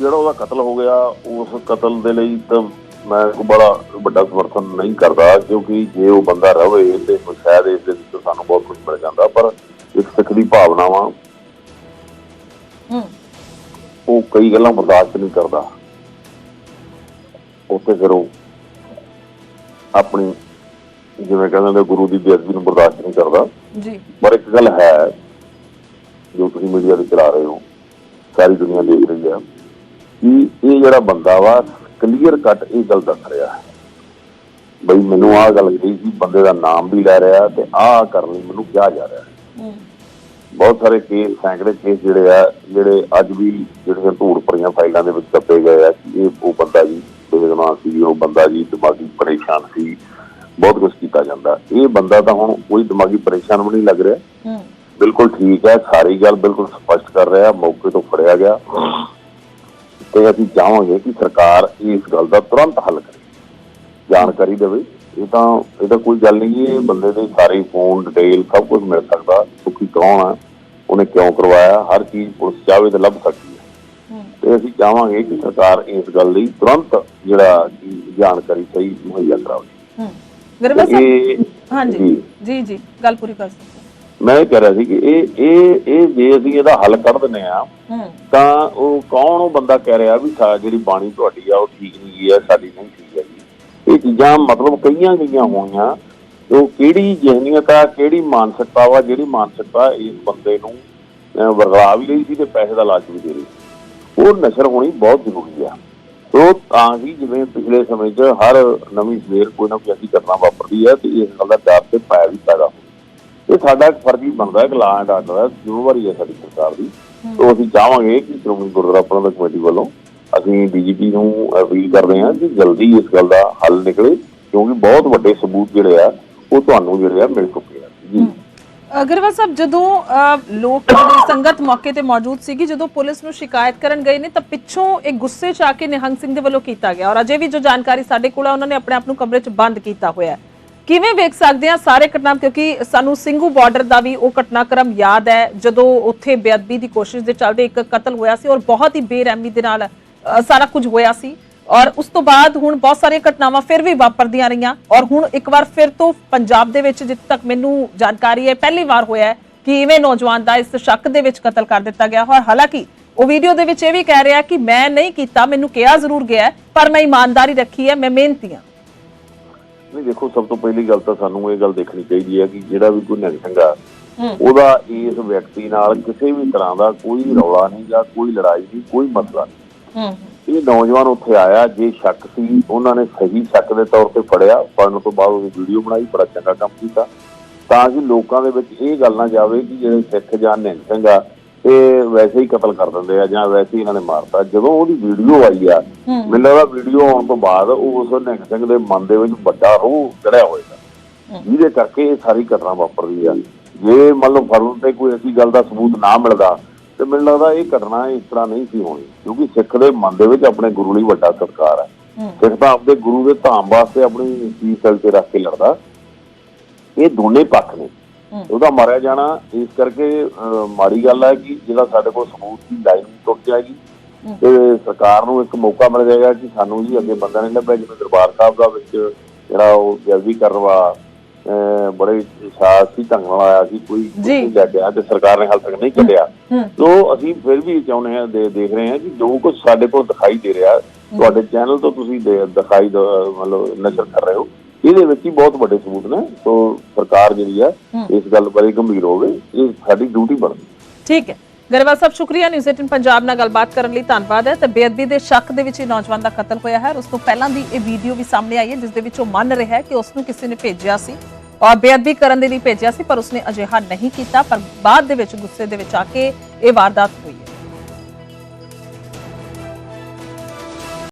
ਜਿਹੜਾ ਉਹਦਾ ਕਤਲ ਹੋ ਗਿਆ ਉਸ ਕਤਲ ਦੇ ਲਈ ਤਾਂ ਮੈਂ ਕੋਈ ਬੜਾ ਵੱਡਾ ਸਮਰਥਨ ਨਹੀਂ ਕਰਦਾ ਕਿਉਂਕਿ ਜੇ ਉਹ ਬੰਦਾ ਰਵੇ ਤੇ ਸ਼ਾਇਦ ਇਸ ਦੇ ਵਿੱਚ ਸਾਨੂੰ ਬਹੁਤ ਕੁਝ ਮਿਲ ਜਾਂਦਾ ਪਰ ਇੱਕ ਸਿੱਖ ਦੀ ਭਾਵਨਾ ਵਾ ਹੂੰ। ਉਹ ਕਈ ਗੱਲਾਂ ਬਰਦਾਸ਼ਤ ਨਹੀਂ ਕਰਦਾ। ਉੱਥੇ ਫਿਰ ਉਹ ਆਪਣੀ ਜਿਵੇਂ ਕਹਿੰਦੇ ਨੇ ਗੁਰੂ ਦੀ ਬੇਅਦਬੀ ਨੂੰ ਬਰਦਾਸ਼ਤ ਨਹੀਂ ਕਰਦਾ। ਜੀ। ਪਰ ਇੱਕ ਗੱਲ ਹੈ ਜੋ ਤੁਸੀਂ ਮੀਡੀਆ ਤੇ ਚਲਾ ਰਹੇ ਹੋ ਸਾਰੀ ਦੁਨੀਆ ਦੇਖ ਰਹੀ ਹੈ ਕਿ ਇਹ ਜਿਹੜਾ ਬੰਦਾ ਵਾ ਕਲੀਅਰ ਕੱਟ ਇਹ ਗੱਲ ਦੱਸ ਰਿਹਾ ਹੈ। ਬਈ ਮੈਨੂੰ ਆਹ ਗੱਲ ਕਹੀ ਸੀ ਬੰਦੇ ਦਾ ਨਾਮ ਵੀ ਲੈ ਰਿਹਾ ਤੇ ਆਹ ਕਰਨ ਲਈ ਮੈਨੂੰ ਕਿਹਾ ਜਾ ਰਿਹਾ ਬਹੁਤ ਸਾਰੇ ਕੇਸ ਸੈਂਕੜੇ ਕੇਸ ਜਿਹੜੇ ਆ ਜਿਹੜੇ ਅੱਜ ਵੀ ਜਿਹੜੀਆਂ ਧੂੜ ਭਰੀਆਂ ਫਾਈਲਾਂ ਦੇ ਵਿੱਚ ਦੱਬੇ ਗਏ ਆ ਕਿ ਇਹ ਉਹ ਬੰਦਾ ਜੀ ਬੇਦਮਾਗ ਸੀ ਉਹ ਬੰਦਾ ਜੀ ਦਿਮਾਗੀ ਪਰੇਸ਼ਾਨ ਸੀ ਬਹੁਤ ਕੁਝ ਕੀਤਾ ਜਾਂਦਾ। ਇਹ ਬੰਦਾ ਤਾਂ ਹੁਣ ਕੋਈ ਦਿਮਾਗੀ ਪਰੇਸ਼ਾਨ ਵੀ ਨਹੀਂ ਲੱਗ ਰਿਹਾ। ਹੂੰ। ਬਿਲਕੁਲ ਠੀਕ ਹੈ ਸਾਰੀ ਗੱਲ ਬਿਲਕੁਲ ਸਪਸ਼ਟ ਕਰ ਰਿਹਾ ਮੌਕੇ ਤੋਂ ਫੜਿਆ ਗਿਆ। ਤੇ ਅਸੀਂ ਚਾਹਾਂਗੇ ਕਿ ਸਰਕਾਰ ਇਸ ਗੱਲ ਦਾ ਤੁਰੰਤ ਹੱਲ ਕਰੇ। ਜਾਣਕਾਰੀ ਦੇਵੇ। ਇਹ ਤਾਂ ਇਹ ਤਾਂ ਕੋਈ ਗੱਲ ਨਹੀਂ ਇਹ ਬੰਦੇ ਦੇ ਸਾਰੇ ਫੋਨ ਡਿਟੇਲ ਸਭ ਕੁਝ ਮਿਲ ਸਕਦਾ ਸੁਖੀ ਕੌਣ ਹੈ ਉਹਨੇ ਕਿਉਂ ਕਰਵਾਇਆ ਹਰ ਚੀਜ਼ ਪੁਲਿਸ ਚਾਹਵੇ ਤਾਂ ਲੱਭ ਸਕਦੀ ਹੈ। ਤੇ ਅਸੀਂ ਚਾਹਾਂਗੇ ਕਿ ਸਰਕਾਰ ਇਸ ਗੱਲ ਲਈ ਤੁਰੰਤ ਜਿਹੜਾ ਜਾਣਕਾਰੀ ਸਹੀ ਮੁਹੱਈਆ ਕਰਾਵੇ। ਹੂੰ। ਸਾਹਿਬ ਹਾਂਜੀ। ਜੀ। ਜੀ ਗੱਲ ਪੂਰੀ ਕਰ ਸਕਦੇ ਮੈਂ ਇਹ ਕਹਿ ਰਿਹਾ ਸੀ ਕਿ ਇਹ ਇਹ ਇਹ ਜੇ ਅਸੀਂ ਇਹਦਾ ਹੱਲ ਕੱਢ ਦਿੰਦੇ ਆ ਤਾਂ ਉਹ ਕੌਣ ਉਹ ਬੰਦਾ ਕਹਿ ਰਿਹਾ ਵੀ ਸਾ ਜਿਹੜੀ ਬਾਣੀ ਤੁਹਾਡੀ ਆ ਉਹ ਠੀਕ ਨਹੀਂ ਗਈ ਹੈ ਸਾਡੀ ਨਹੀਂ ਠੀਕ ਹੈ ਇਹ ਚੀਜ਼ਾਂ ਮਤਲਬ ਕਈਆਂ ਗਈਆਂ ਹੋਈਆਂ ਉਹ ਕਿਹੜੀ ਜਹਨੀਅਤ ਆ ਕਿਹੜੀ ਮਾਨਸਿਕਤਾ ਵਾ ਜਿਹੜੀ ਮਾਨਸਿਕਤਾ ਇਸ ਬੰਦੇ ਨੂੰ ਵਰਗਾ ਵੀ ਲਈ ਸੀ ਤੇ ਪੈਸੇ ਦਾ ਲਾਲਚ ਵੀ ਦੇ ਰਹੀ। ਉਹ ਨਸ਼ਰ ਹੋਣੀ ਬਹੁਤ ਜ਼ਰੂਰੀ ਆ। ਉਹ ਤਾਂ ਹੀ ਜਿਵੇਂ ਪਿਛਲੇ ਸਮੇਂ 'ਚ ਹਰ ਨਵੀਂ ਸਵੇਰ ਕੋਈ ਨਾ ਕੋਈ ਐਸੀ ਘਟਨਾ ਵਾਪਰਦੀ ਹੈ ਤੇ ਇਸ ਗੱਲ ਦਾ ਡਰ ਤੇ ਪਾਇਆ ਵੀ ਪੈਦਾ ਇਹ ਸਾਡਾ ਫਰਜ਼ ਹੀ ਬਣਦਾ ਹੈ ਕਿ ਲਾਂ ਐਂਡ ਆਰਡਰ ਹੈ ਜ਼ਿੰਮੇਵਾਰੀ ਹੈ ਸਾਡੀ ਸਰਕਾਰ ਦੀ। ਤੋਂ ਅਸੀਂ ਚਾਹਾਂਗੇ ਕਿ ਸ਼੍ਰੋਮਣੀ ਗੁਰਦੁਆਰਾ ਪ੍ਰਬੰਧਕ ਕਮੇਟੀ ਵੱਲੋਂ ਅਸੀਂ ਡੀਜੀਪੀ ਨੂੰ ਅਪੀਲ ਕਰਦੇ ਹਾਂ ਕਿ ਜਲਦੀ ਇਸ ਗੱਲ ਦਾ ਹੱਲ ਨਿਕਲੇ ਕਿਉਂਕਿ ਬਹੁਤ ਵੱਡੇ ਸਬੂਤ ਜਿਹੜੇ ਆ ਉਹ ਤੁਹਾਨੂੰ ਜਿਹੜੇ ਆ ਮਿਲ ਚੁੱਕੇ ਆ। ਜੀ। ਅਗਰਵਾਲ ਸਾਹਿਬ ਜਦੋਂ ਲੋਕ ਜਿਹੜੀ ਸੰਗਤ ਮੌਕੇ ਤੇ ਮੌਜੂਦ ਸੀਗੀ ਜਦੋਂ ਪੁਲਿਸ ਨੂੰ ਸ਼ਿਕਾਇਤ ਕਰਨ ਗਏ ਨੇ ਤਾਂ ਪਿੱਛੋਂ ਇੱਕ ਗੁੱਸੇ ਚ ਆ ਕੇ ਨਿਹੰਗ ਸਿੰਘ ਦੇ ਵੱਲੋਂ ਕੀਤਾ ਗਿਆ। ਔਰ ਅਜੇ ਵੀ ਜੋ ਜਾਣਕਾਰੀ ਸਾਡੇ ਕੋਲ ਆ ਉਹਨਾਂ ਨੇ ਆਪਣੇ ਆਪ ਨੂੰ ਕਮਰੇ ਚ ਬੰਦ ਕੀਤਾ ਹੋਇਆ ਹੈ। ਕਿਵੇਂ ਵੇਖ ਸਕਦੇ ਆ ਸਾਰੇ ਘਟਨਾ? ਕਿਉਂਕਿ ਸਾਨੂੰ ਸਿੰਘੂ ਬਾਰਡਰ ਦਾ ਵੀ ਉਹ ਘਟਨਾਕ੍ਰਮ ਯਾਦ ਹੈ, ਜਦੋਂ ਉੱਥੇ ਬੇਅਦਬੀ ਦੀ ਕੋਸ਼ਿਸ਼ ਦੇ ਚੱਲਦੇ ਇੱਕ ਕਤਲ ਹੋਇਆ ਸੀ ਔਰ ਬਹੁਤ ਹੀ ਬੇਰਹਿਮੀ ਦੇ ਨਾਲ ਸਾਰਾ ਕੁਝ ਹੋਇਆ ਸੀ। ਔਰ ਉਸ ਤੋਂ ਬਾਅਦ ਹੁਣ ਬਹੁਤ ਸਾਰੀਆਂ ਘਟਨਾਵਾਂ ਫਿਰ ਵੀ ਵਾਪਰਦੀਆਂ ਰਹੀਆਂ। ਔਰ ਹੁਣ ਇੱਕ ਵਾਰ ਫਿਰ ਤੋਂ ਪੰਜਾਬ ਦੇ ਵਿੱਚ ਜਿੱਥੇ ਤੱਕ ਮੈਨੂੰ ਜਾਣਕਾਰੀ ਹੈ, ਪਹਿਲੀ ਵਾਰ ਹੋਇਆ ਕਿ ਇਵੇਂ ਨੌਜਵਾਨ ਦਾ ਇਸ ਸ਼ੱਕ ਦੇ ਵਿੱਚ ਕਤਲ ਕਰ ਦਿੱਤਾ ਗਿਆ। ਔਰ ਹਾਲਾਂਕਿ ਉਹ ਵੀਡੀਓ ਦੇ ਵਿੱਚ ਇਹ ਵੀ ਕਹਿ ਰਿਹਾ ਕਿ ਮੈਂ ਨਹੀਂ ਕੀਤਾ, ਮੈਨੂੰ ਕਿਹਾ ਜ਼ਰੂਰ ਗਿਆ ਪਰ ਮੈਂ ਇਮਾਨਦਾਰੀ ਰੱਖੀ ਹੈ, ਮੈਂ ਮਿਹਨਤੀ ਹਾਂ। ਨਹੀਂ ਦੇਖੋ ਸਭ ਤੋਂ ਪਹਿਲੀ ਗੱਲ ਤਾਂ ਸਾਨੂੰ ਇਹ ਗੱਲ ਦੇਖਣੀ ਚਾਹੀਦੀ ਹੈ ਕਿ ਜਿਹੜਾ ਵੀ ਕੋਈ ਨਿਹੰਗ। ਉਹਦਾ ਇਸ ਵਿਅਕਤੀ ਨਾਲ ਕਿਸੇ ਵੀ ਤਰ੍ਹਾਂ ਦਾ ਕੋਈ ਰੌਲਾ ਨਹੀਂ ਜਾਂ ਕੋਈ ਲੜਾਈ ਨਹੀਂ ਕੋਈ ਮਸਲਾ ਨਹੀਂ। ਇਹ ਨੌਜਵਾਨ ਉੱਥੇ ਆਇਆ ਜੇ ਸ਼ੱਕ ਸੀ ਉਹਨਾਂ ਨੇ ਸਹੀ ਸ਼ੱਕ ਦੇ ਤੌਰ ਤੇ ਫੜਿਆ ਫੜਨ ਤੋਂ ਬਾਅਦ ਉਹਦੀ ਵੀਡੀਓ ਬਣਾਈ ਬੜਾ ਚੰਗਾ ਕੰਮ ਕੀਤਾ। ਤਾਂ ਕਿ ਲੋਕਾਂ ਦੇ ਵਿੱਚ ਇਹ ਗੱਲ ਨਾ ਜਾਵੇ ਕਿ ਜਿਹੜੇ ਸਿੱਖ ਜਾਂ ਨਿਹੰਗ ਸਿੰਘ ਆ ਵੈਸੇ ਹੀ ਕਤਲ ਕਰ ਦਿੰਦੇ ਆ ਜਾਂ ਵੈਸੇ ਹੀ ਇਹਨਾਂ ਨੇ ਮਾਰਤਾ। ਜਦੋਂ ਉਹਦੀ ਵੀਡੀਓ ਆਈ ਆ। ਮੈਨੂੰ ਲੱਗਦਾ ਵੀਡੀਓ ਆਉਣ ਤੋਂ ਬਾਅਦ ਉਸ ਨਿਹੰਗ ਸਿੰਘ ਦੇ ਮਨ ਦੇ ਵਿੱਚ ਵੱਡਾ ਰੋਹ ਚੜਿਆ ਹੋਏਗਾ। ਜਿਹਦੇ ਕਰਕੇ ਇਹ ਸਾਰੀ ਘਟਨਾ ਵਾਪਰਦੀ ਆ। ਜੇ ਮੰਨ ਲਓ ਫਰਨ ਤੇ ਕੋਈ ਐਸੀ ਗੱਲ ਦਾ ਸਬੂਤ ਨਾ ਮਿਲਦਾ ਤੇ ਮੈਨੂੰ ਲੱਗਦਾ ਇਹ ਘਟਨਾ ਇਸ ਤਰ੍ਹਾਂ ਨਹੀਂ ਸੀ ਹੋਣੀ। ਕਿਉਂਕਿ ਸਿੱਖ ਦੇ ਮਨ ਦੇ ਵਿੱਚ ਆਪਣੇ ਗੁਰੂ ਲਈ ਵੱਡਾ ਸਤਿਕਾਰ ਹੈ। ਸਿੱਖ ਤਾਂ ਆਪਦੇ ਗੁਰੂ ਦੇ ਧਾਮ ਵਾਸਤੇ ਆਪਣੀ ਸਿਰ ਤੇ ਰੱਖ ਕੇ ਲੜਦਾ। ਇਹ ਦੋਨੇ ਪੱਖ ਨੇ। ਉਹਦਾ ਮਾਰਿਆ ਜਾਣਾ ਇਸ ਕਰਕੇ ਮਾੜੀ ਗੱਲ ਹੈ ਕਿ ਜਿਹੜਾ ਸਾਡੇ ਕੋਲ ਸਬੂਤ ਦੀ ਲਾਈਨ ਟੁੱਟ ਜਾਏਗੀ। ਤੇ ਸਰਕਾਰ ਨੂੰ ਇੱਕ ਮੌਕਾ ਮਿਲ ਜਾਏਗਾ ਕਿ ਸਾਨੂੰ ਜੀ ਅੱਗੇ ਬੰਦਾ ਨਹੀਂ ਲੱਭਿਆ ਜਿਵੇਂ ਦਰਬਾਰ ਸਾਹਿਬ ਦਾ ਵਿੱਚ ਜਿਹੜਾ ਉਹ ਜਲਦੀ ਕਰਵਾ ਬੜੇ ਸਾਹਸੀ ਢੰਗ ਨਾਲ ਆਇਆ ਸੀ ਕੋਈ ਲੈ ਕੇ ਤੇ ਸਰਕਾਰ ਨੇ ਹਾਲ ਤੱਕ ਨਹੀਂ ਕੱਢਿਆ। ਤੋ ਅਸੀਂ ਫਿਰ ਵੀ ਚਾਹੁੰਦੇ ਹਾਂ ਦੇਖ ਰਹੇ ਹਾਂ ਕਿ ਜੋ ਕੁਝ ਸਾਡੇ ਕੋਲ ਦਿਖਾਈ ਦੇ ਰਿਹਾ ਤੁਹਾਡੇ ਚੈਨਲ ਤੋਂ ਤੁਸੀਂ ਦਿਖਾਈ ਮਤਲਬ ਨਸ਼ਰ ਕਰ ਰਹੇ ਹੋ। ਇਹਦੇ ਵਿੱਚ ਹੀ ਬਹੁਤ ਵੱਡੇ ਸਬੂਤ ਨੇ ਸੋ ਸਰਕਾਰ ਜਿਹੜੀ ਆ। ਇਸ ਗੱਲ ਬਾਰੇ ਗੰਭੀਰ ਹੋਵੇ ਇਹ ਸਾਡੀ ਡਿਊਟੀ ਬਣਦੀ। ਠੀਕ ਹੈ। ਗਰੇਵਾਲ ਸਾਹਿਬ ਸ਼ੁਕਰੀਆ। ਨਿਊਜ਼ 18 ਪੰਜਾਬ ਨਾਲ ਗੱਲਬਾਤ ਕਰਨ ਲਈ ਧੰਨਵਾਦ ਹੈ। ਤੇ ਬੇਅਦਬੀ ਦੇ ਸ਼ੱਕ ਦੇ ਵਿੱਚ ਇਹ ਨੌਜਵਾਨ ਦਾ ਕਤਲ ਹੋਇਆ ਹੈ। ਉਸ ਤੋਂ ਪਹਿਲਾਂ ਦੀ ਇਹ ਵੀਡੀਓ ਵੀ ਸਾਹਮਣੇ ਆਈ ਹੈ ਜਿਸ ਦੇ ਵਿੱਚ ਉਹ ਮੰਨ ਰਿਹਾ ਹੈ ਕਿ ਉਸ ਨੂੰ ਕਿਸੇ ਨੇ ਭੇਜਿਆ ਸੀ। ਔਰ ਬੇਅਦਬੀ ਕਰਨ ਦੇ ਲਈ ਭੇਜਿਆ ਸੀ ਪਰ ਉਸਨੇ ਅਜਿਹਾ ਨਹੀਂ ਕੀਤਾ। ਪਰ ਬਾਅਦ ਦੇ ਵਿੱਚ ਗੁੱਸੇ ਦੇ ਵਿੱਚ ਆ ਕੇ ਇਹ ਵਾਰਦਾਤ ਹੋਈ ਹੈ।